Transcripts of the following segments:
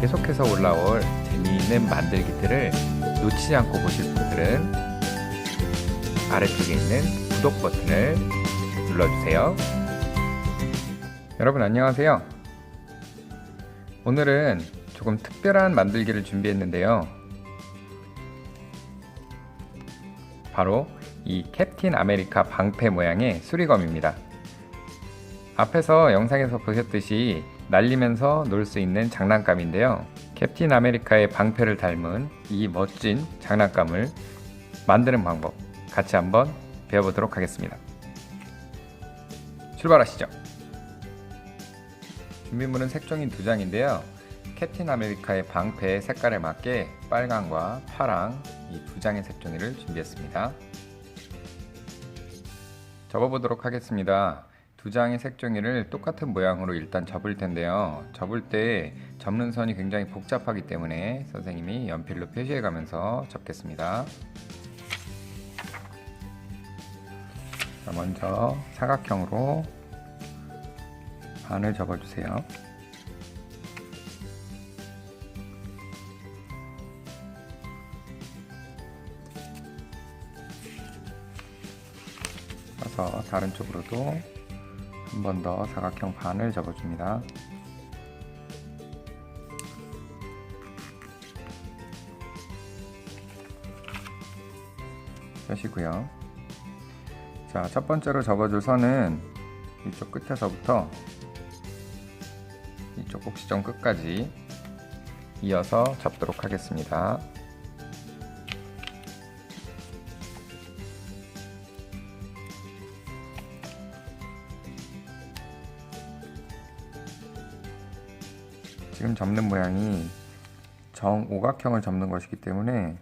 계속해서 올라올 재미있는 만들기들을 놓치지 않고 보실 분들은 아래쪽에 있는 구독 버튼을 눌러주세요. 여러분 안녕하세요. 오늘은 조금 특별한 만들기를 준비했는데요. 바로 이 캡틴 아메리카 방패 모양의 수리검입니다. 앞에서 영상에서 보셨듯이 날리면서 놀 수 있는 장난감인데요. 캡틴 아메리카의 방패를 닮은 이 멋진 장난감을 만드는 방법 같이 한번 배워보도록 하겠습니다. 출발하시죠. 준비물은 색종이 두 장인데요. 캡틴 아메리카의 방패 색깔에 맞게 빨강과 파랑 이 두 장의 색종이를 준비했습니다. 접어보도록 하겠습니다. 두 장의 색종이를 똑같은 모양으로 일단 접을 텐데요. 접을 때 접는 선이 굉장히 복잡하기 때문에 선생님이 연필로 표시해 가면서 접겠습니다. 자, 먼저 사각형으로 반을 접어주세요. 그래서 다른 쪽으로도 한 번 더 사각형 반을 접어줍니다. 펴시고요. 자, 첫 번째로 접어줄 선은 이쪽 끝에서부터 이쪽 꼭지점 끝까지 이어서 접도록 하겠습니다. 지금 접는 모양이 정오각형을 접는 것이기 때문에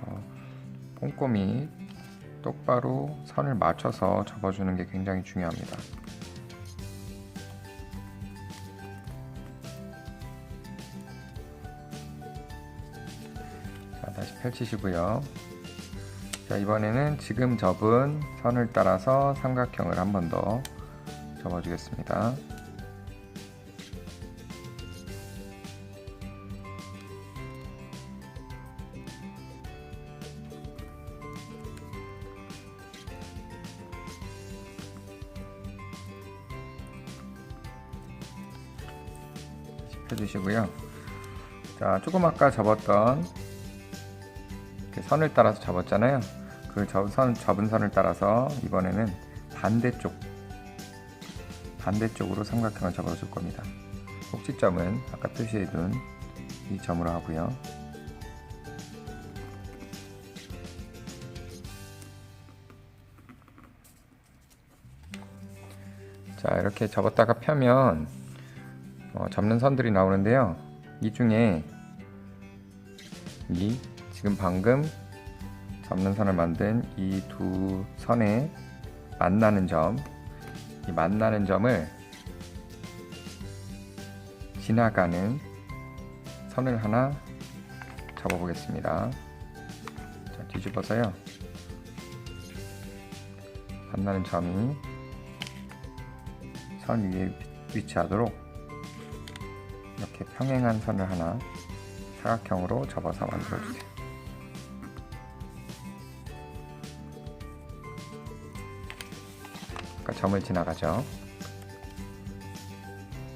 어, 꼼꼼히 똑바로 선을 맞춰서 접어주는 게 굉장히 중요합니다. 자, 다시 펼치시고요. 자, 이번에는 지금 접은 선을 따라서 삼각형을 한 번 더 접어주겠습니다. 펴주시고요. 자, 조금 아까 접었던 선을 따라서 접었잖아요. 그 선, 접은 선을 따라서 이번에는 반대쪽, 반대쪽으로 삼각형을 접어줄 겁니다. 꼭지점은 아까 표시해둔 이 점으로 하고요. 자, 이렇게 접었다가 펴면 어, 접는 선들이 나오는데요. 이 중에 이 지금 방금 접는 선을 만든 이 두 선에 만나는 점, 이 만나는 점을 지나가는 선을 하나 접어보겠습니다. 자, 뒤집어서요. 만나는 점이 선 위에 위치하도록 이렇게 평행한 선을 하나 사각형으로 접어서 만들어주세요. 아까 점을 지나가죠.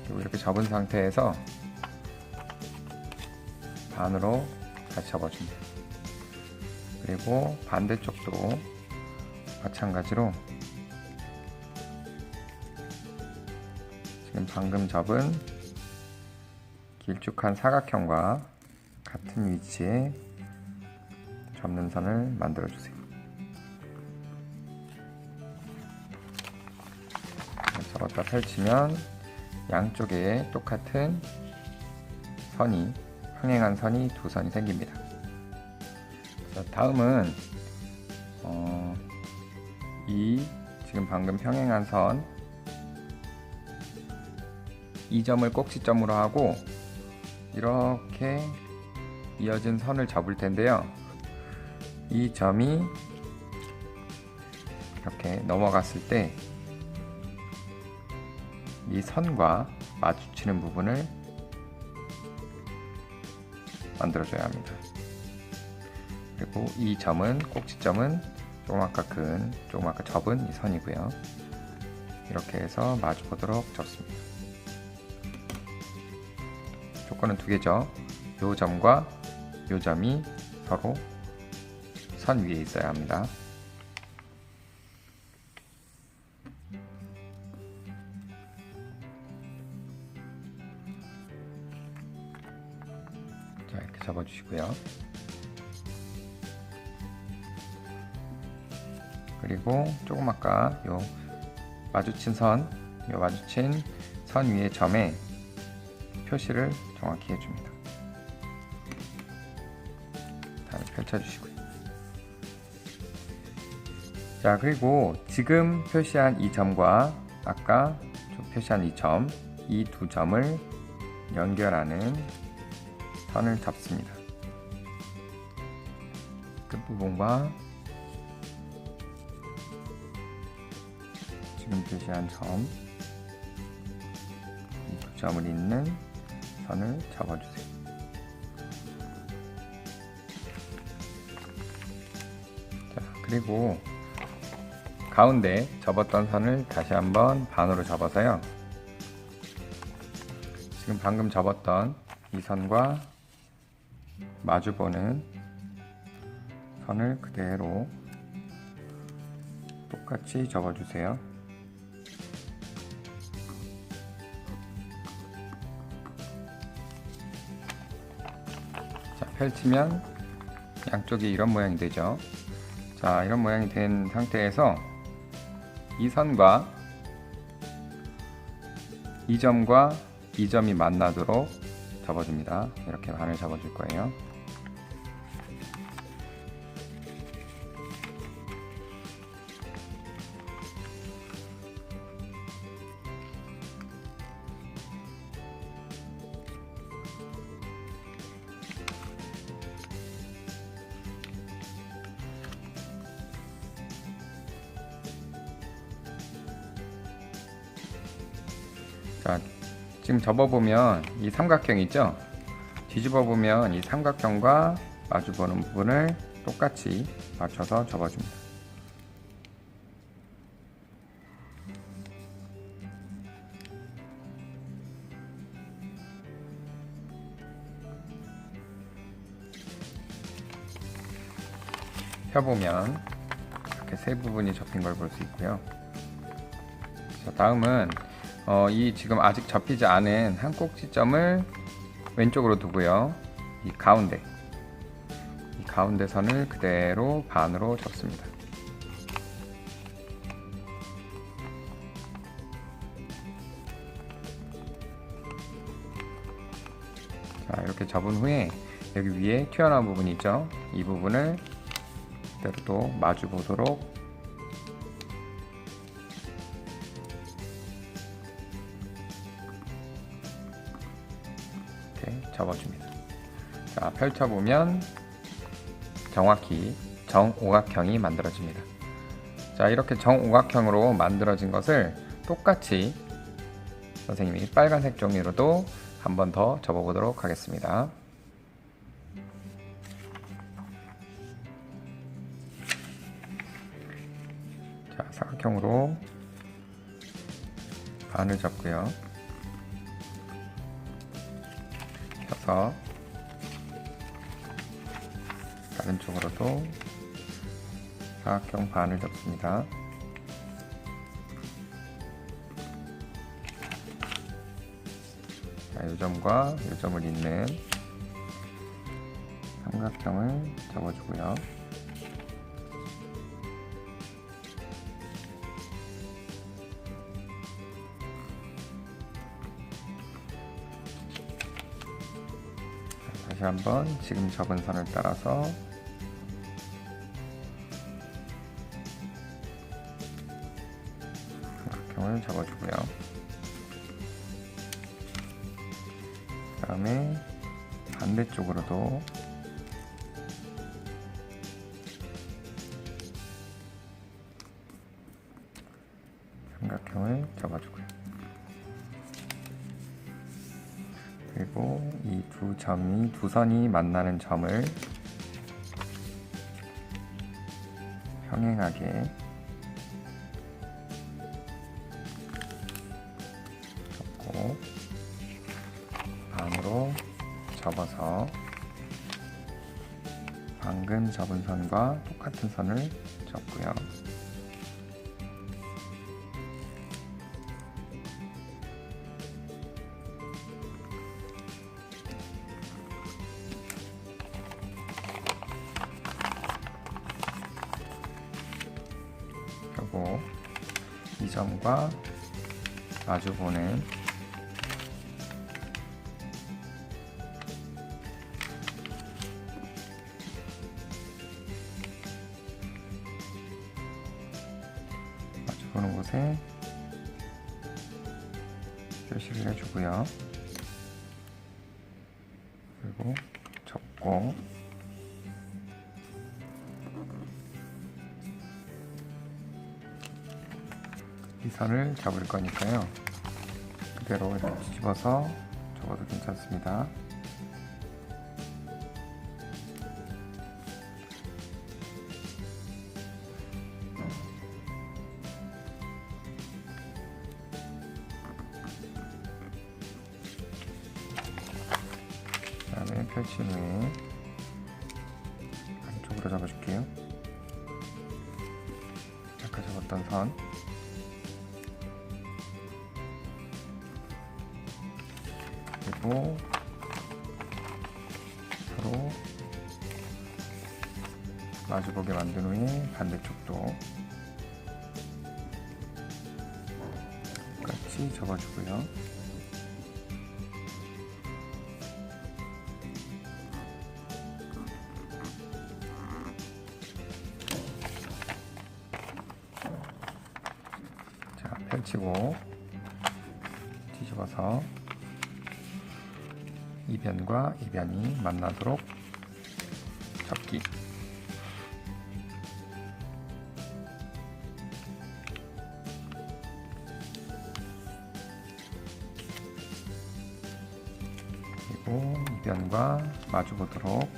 그리고 이렇게 접은 상태에서 반으로 다시 접어줍니다. 그리고 반대쪽도 마찬가지로 지금 방금 접은 길쭉한 사각형과 같은 위치에 접는 선을 만들어 주세요. 접었다 펼치면 양쪽에 똑같은 선이 평행한 선이 두 선이 생깁니다. 자, 다음은 어, 이 지금 방금 평행한 선 이 점을 꼭지점으로 하고 이렇게 이어진 선을 접을 텐데요. 이 점이 이렇게 넘어갔을 때 이 선과 마주치는 부분을 만들어줘야 합니다. 그리고 이 점은 꼭지점은 조금 아까 큰, 조금 아까 접은 이 선이고요. 이렇게 해서 마주 보도록 접습니다. 조건은 두 개죠. 요 점과 요 점이 서로 선 위에 있어야 합니다. 자, 이렇게 접어주시고요. 그리고 조금 아까 요 마주친 선, 요 마주친 선 위의 점에 표시를 정확히 해줍니다. 다음에 펼쳐주시고요. 자, 그리고 지금 표시한 이 점과 아까 좀 표시한 이 점, 이 두 점을 연결하는 선을 잡습니다. 끝부분과 지금 표시한 점, 이 두 점을 잇는 선을 잡아주세요. 자, 그리고 가운데 접었던 선을 다시 한번 반으로 접어서요. 지금 방금 접었던 이 선과 마주보는 선을 그대로 똑같이 접어주세요. 펼치면 양쪽이 이런 모양이 되죠. 자, 이런 모양이 된 상태에서 이 선과 이 점과 이 점이 만나도록 접어줍니다. 이렇게 반을 접어줄 거예요. 접어보면 이 삼각형 있죠? 뒤집어 보면 이 삼각형과 마주보는 부분을 똑같이 맞춰서 접어줍니다. 펴보면 이렇게 세 부분이 접힌 걸 볼 수 있고요. 자, 다음은 어, 이 지금 아직 접히지 않은 한 꼭지점을 왼쪽으로 두고요. 이 가운데 이 가운데 선을 그대로 반으로 접습니다. 자, 이렇게 접은 후에 여기 위에 튀어나온 부분이 있죠. 이 부분을 그대로 또 마주 보도록 접어줍니다. 자, 펼쳐보면 정확히 정오각형이 만들어집니다. 자, 이렇게 정오각형으로 만들어진 것을 똑같이 선생님이 빨간색 종이로도 한 번 더 접어보도록 하겠습니다. 자, 사각형으로 반을 접고요. 펴서 다른 쪽으로도 사각형 반을 접습니다. 자, 이 점과 이 점을 잇는 삼각형을 접어주고요. 한번 지금 접은 선을 따라서 각형을 접어주고요. 그 다음에 반대쪽으로도 삼각형을 접어주고 점이 두 선이 만나는 점을 평행하게 접고 반으로 접어서 방금 접은 선과 똑같은 선을 접고요. 그리고 이 점과 마주보는 잡을 거니까요. 그대로 이렇게 뒤집어서 접어도 괜찮습니다. 그다음에 펼친 후에 안쪽으로 잡아줄게요. 아까 잡았던 선 그리고 서로 마주보게 만든 후에 반대쪽도 같이 접어주고요. 이 변과 마주 보도록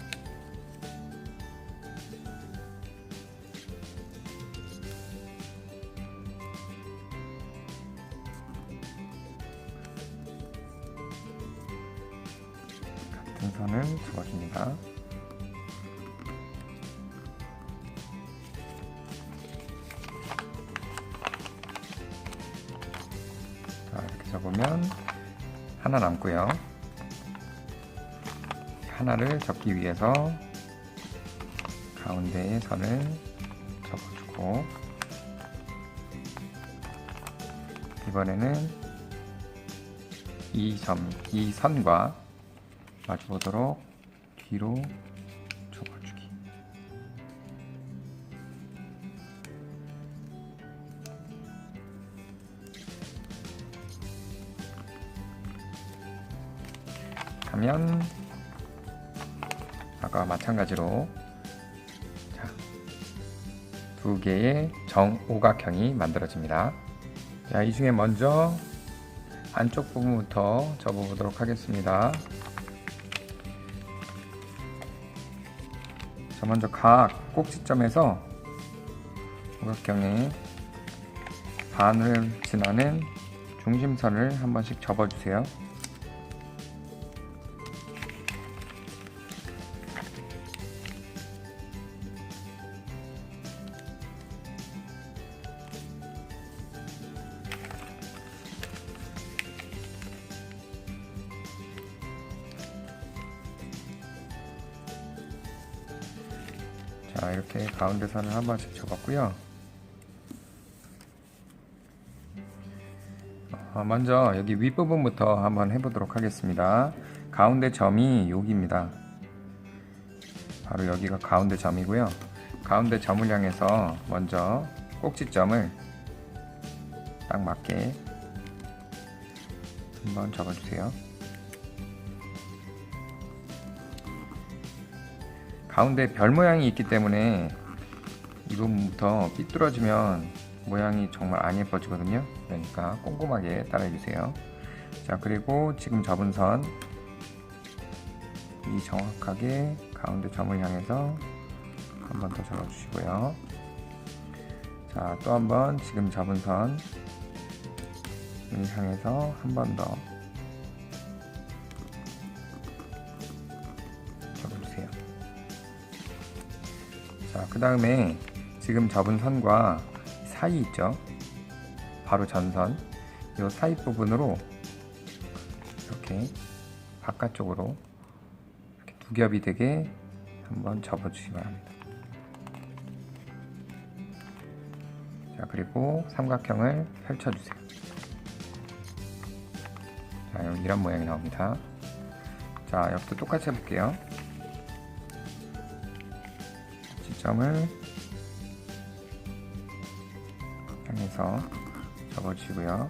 접기 위해서 가운데에 선을 접어주고 이번에는 이 점, 이 선과 마주보도록 뒤로 접어주기. 하면 아까 마찬가지로 자, 두 개의 정오각형이 만들어집니다. 자, 이 중에 먼저 안쪽 부분부터 접어보도록 하겠습니다. 자, 먼저 각 꼭지점에서 오각형의 반을 지나는 중심선을 한 번씩 접어주세요. 자 이렇게 가운데 선을 한 번씩 접었고요. 어, 먼저 여기 윗부분부터 한번 해보도록 하겠습니다. 가운데 점이 여기입니다. 바로 여기가 가운데 점이고요. 가운데 점을 향해서 먼저 꼭지점을 딱 맞게 한번 접어주세요. 가운데 별 모양이 있기 때문에 이 부분부터 삐뚤어지면 모양이 정말 안 예뻐지거든요. 그러니까 꼼꼼하게 따라해주세요. 자, 그리고 지금 접은 선, 이 정확하게 가운데 점을 향해서 한 번 더 접어주시고요. 자, 또 한 번 지금 접은 선을 향해서 한 번 더 그 다음에 지금 접은 선과 사이 있죠? 바로 전선. 이 사이 부분으로 이렇게 바깥쪽으로 이렇게 두 겹이 되게 한번 접어주시기 바랍니다. 자, 그리고 삼각형을 펼쳐주세요. 자, 이런 모양이 나옵니다. 자, 여기도 똑같이 해볼게요. 점을 향해서 접어주시고요.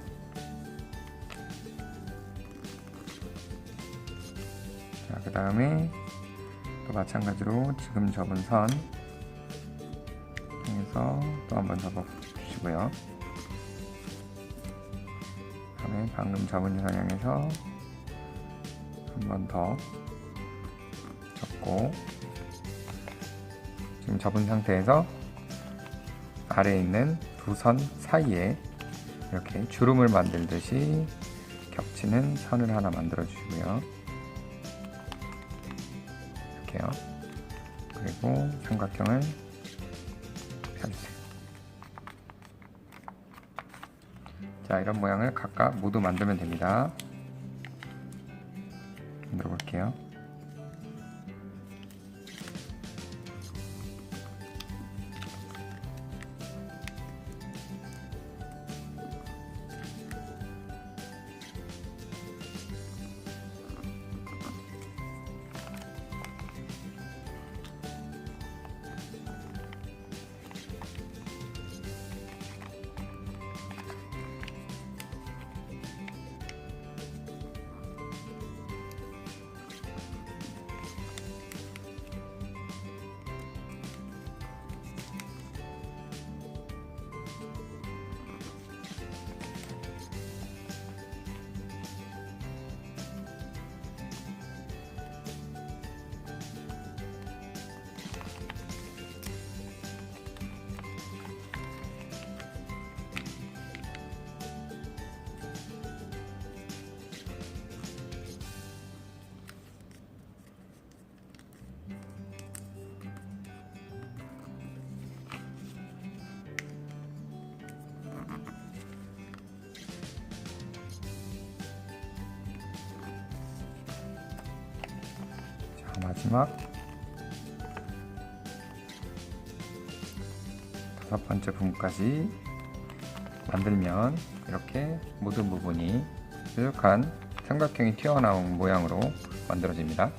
자, 그 다음에 또 마찬가지로 지금 접은 선 향해서 또 한번 접어주시고요. 다음에 방금 접은 선 향해서 한 번 더 접고 지금 접은 상태에서 아래에 있는 두 선 사이에 이렇게 주름을 만들듯이 겹치는 선을 하나 만들어 주시고요. 이렇게요. 그리고 삼각형을 펴주세요. 자, 이런 모양을 각각 모두 만들면 됩니다. 만들어 볼게요. 마지막. 다섯 번째 부분까지 만들면 이렇게 모든 부분이 뾰족한 삼각형이 튀어나온 모양으로 만들어집니다.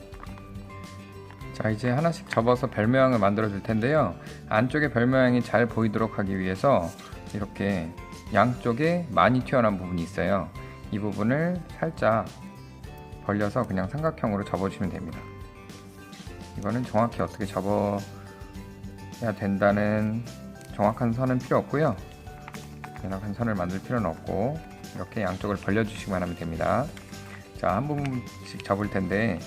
자 이제 하나씩 접어서 별 모양을 만들어 줄 텐데요. 안쪽에 별 모양이 잘 보이도록 하기 위해서 이렇게 양쪽에 많이 튀어나온 부분이 있어요. 이 부분을 살짝 벌려서 그냥 삼각형으로 접어주시면 됩니다 이거는 정확히 어떻게 접어야 된다는 정확한 선은 필요 없고요 정확한 선을 만들 필요는 없고 이렇게 양쪽을 벌려주시기만 하면 됩니다 자 한 부분씩 접을 텐데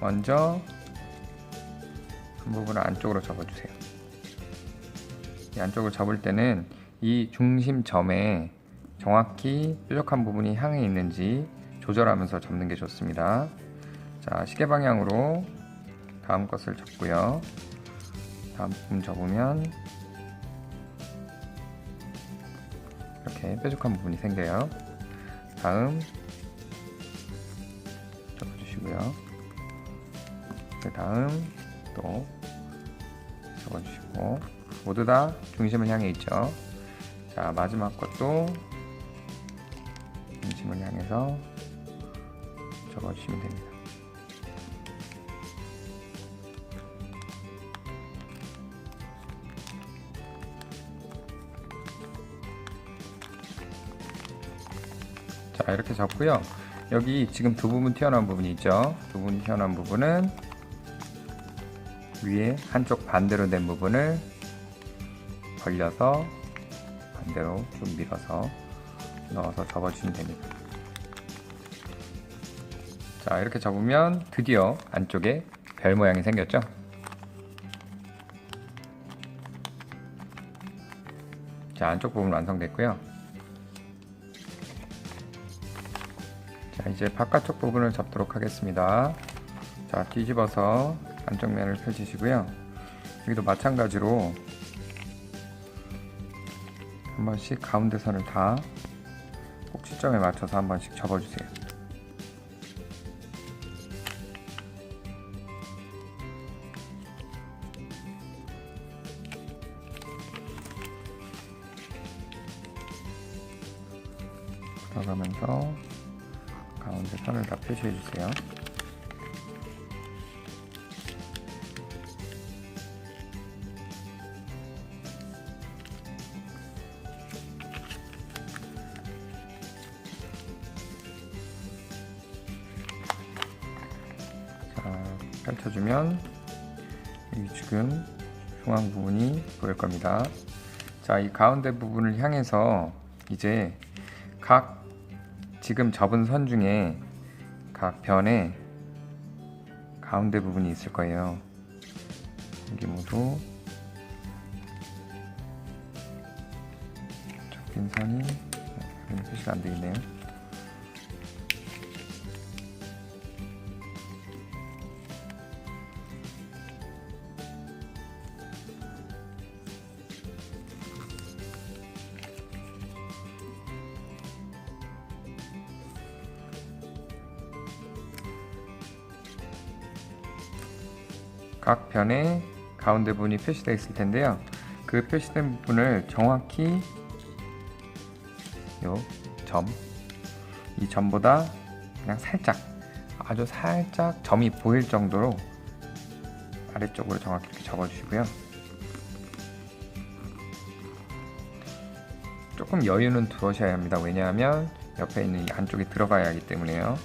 먼저 한 부분을 안쪽으로 접어주세요. 이 안쪽을 접을 때는 이 중심점에 정확히 뾰족한 부분이 향해 있는지 조절하면서 접는 게 좋습니다. 자, 시계 방향으로 다음 것을 접고요. 다음 부분 접으면 이렇게 뾰족한 부분이 생겨요. 다음 접어주시고요. 그 다음 또 접어주시고 모두 다 중심을 향해 있죠. 자 마지막 것도 중심을 향해서 접어주시면 됩니다. 자 이렇게 접고요. 여기 지금 두 부분 튀어나온 부분이 있죠. 두 부분 튀어나온 부분은 위에 한쪽 반대로 된 부분을 벌려서 원하시는 대로 좀 밀어서 넣어서 접어주시면 됩니다. 자 이렇게 접으면 드디어 안쪽에 별 모양이 생겼죠? 자 안쪽 부분 완성됐고요. 이제 바깥쪽 부분을 접도록 하겠습니다. 자 뒤집어서 안쪽 면을 펼치시고요. 여기도 마찬가지로 한 번씩 가운데 선을 다 꼭지점에 맞춰서 한 번씩 접어주세요. 들어가면서 가운데 선을 다 표시해 주세요. 자, 펼쳐주면 이 지금 중앙 부분이 보일 겁니다. 자, 이 가운데 부분을 향해서 이제 각 지금 접은 선 중에 각 변에 가운데 부분이 있을 거예요. 여기 모두 접힌 선이 여기 표시가 안 되어 있네요. 각 변에 가운데 부분이 표시되어 있을 텐데요. 그 표시된 부분을 정확히 요 점, 이 점보다 그냥 살짝 아주 살짝 점이 보일 정도로 아래쪽으로 정확히 이렇게 접어주시고요. 조금 여유는 두셔야 합니다. 왜냐하면 옆에 있는 이 안쪽에 들어가야 하기 때문에요.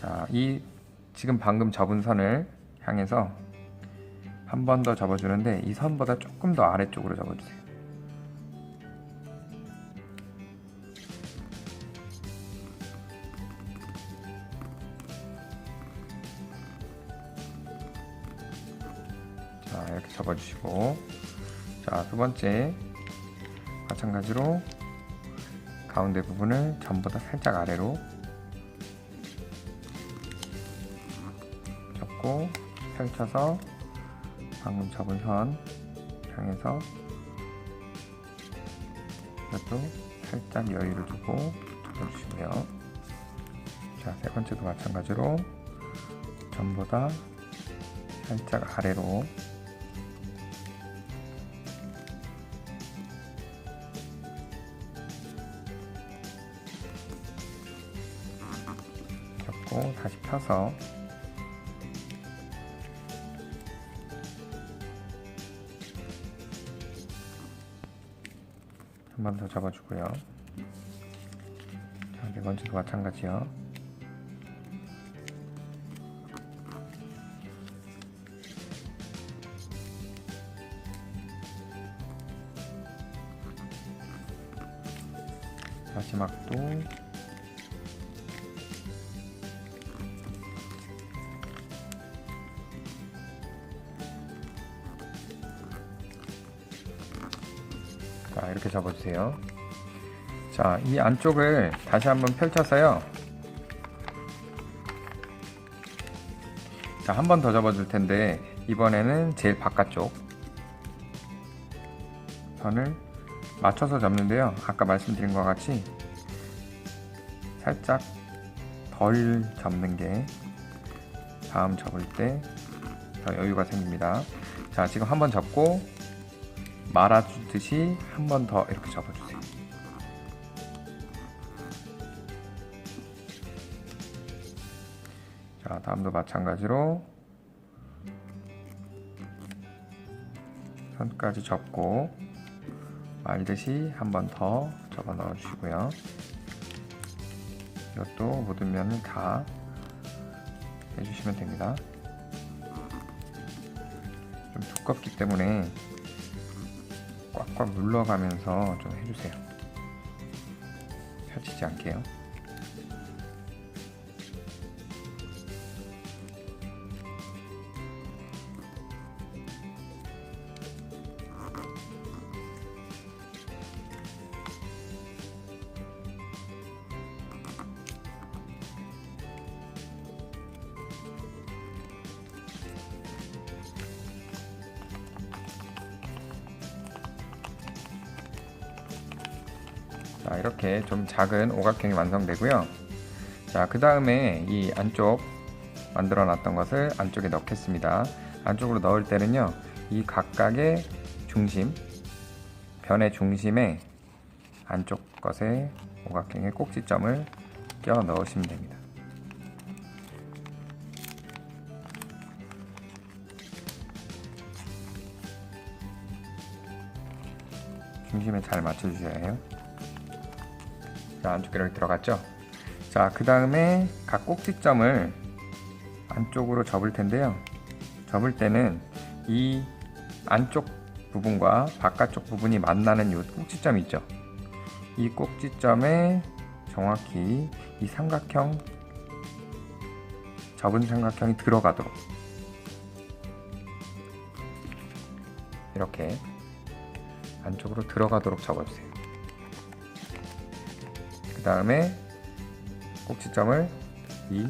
자, 이 지금 방금 접은 선을 향해서 한 번 더 접어주는데 이 선보다 조금 더 아래쪽으로 접어주세요. 자 이렇게 접어주시고 자 두 번째 마찬가지로 가운데 부분을 전보다 살짝 아래로 펼쳐서 방금 접은 선 향해서 이것도 살짝 여유를 두고 접어주시고요. 자, 세 번째도 마찬가지로 전보다 살짝 아래로 접고 다시 펴서 번 더 잡아주고요. 자, 네 번째도 마찬가지요. 마지막도 접어주세요. 자 이 안쪽을 다시 한번 펼쳐서요. 자 한 번더 접어줄 텐데 이번에는 제일 바깥쪽 선을 맞춰서 접는데요. 아까 말씀드린 것 같이 살짝 덜 접는 게 다음 접을 때 더 여유가 생깁니다. 자 지금 한번 접고 말아주듯이 한 번 더 이렇게 접어주세요. 자, 다음도 마찬가지로 선까지 접고 말듯이 한 번 더 접어 넣어 주시고요. 이것도 모든 면을 다 해주시면 됩니다. 좀 두껍기 때문에 꽉 눌러가면서 좀 해주세요. 펴지지 않게요. 자, 이렇게 좀 작은 오각형이 완성되고요. 자, 그 다음에 이 안쪽 만들어 놨던 것을 안쪽에 넣겠습니다. 안쪽으로 넣을 때는요, 이 각각의 중심, 변의 중심에 안쪽 것에 오각형의 꼭지점을 껴 넣으시면 됩니다. 중심에 잘 맞춰주셔야 해요. 자, 안쪽에 이렇게 들어갔죠? 자, 그 다음에 각 꼭지점을 안쪽으로 접을 텐데요. 접을 때는 이 안쪽 부분과 바깥쪽 부분이 만나는 이 꼭지점 있죠? 이 꼭지점에 정확히 이 삼각형, 접은 삼각형이 들어가도록 이렇게 안쪽으로 들어가도록 접어주세요. 그 다음에 꼭지점을 이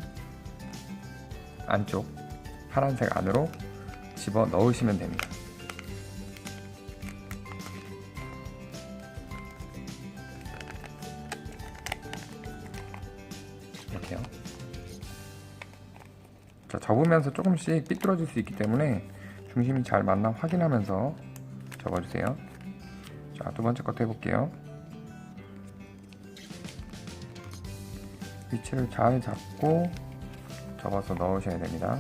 안쪽 파란색 안으로 집어 넣으시면 됩니다. 이렇게요. 자, 접으면서 조금씩 삐뚤어질 수 있기 때문에 중심이 잘 맞나 확인하면서 접어주세요. 자, 두 번째 것도 해볼게요. 위치를 잘 잡고 접어서 넣으셔야 됩니다.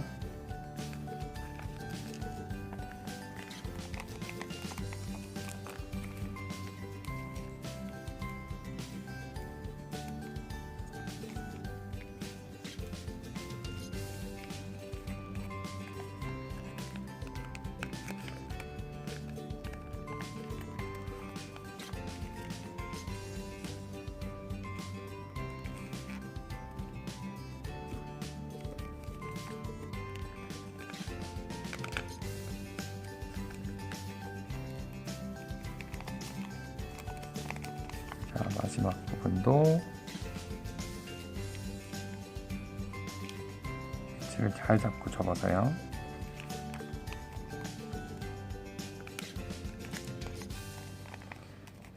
위치를 잘 잡고 접어서요.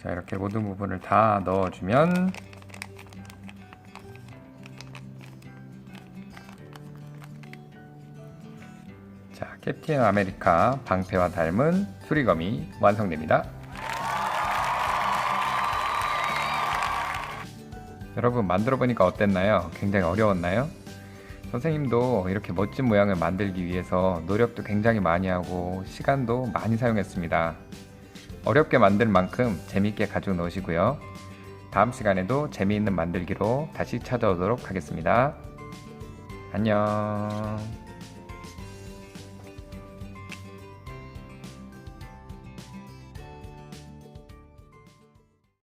자, 이렇게 모든 부분을 다 넣어주면 자, 캡틴 아메리카 방패와 닮은 수리검이 완성됩니다. 여러분 만들어 보니까 어땠나요? 굉장히 어려웠나요? 선생님도 이렇게 멋진 모양을 만들기 위해서 노력도 굉장히 많이 하고 시간도 많이 사용했습니다. 어렵게 만들 만큼 재밌게 가지고 노시고요. 다음 시간에도 재미있는 만들기로 다시 찾아오도록 하겠습니다. 안녕.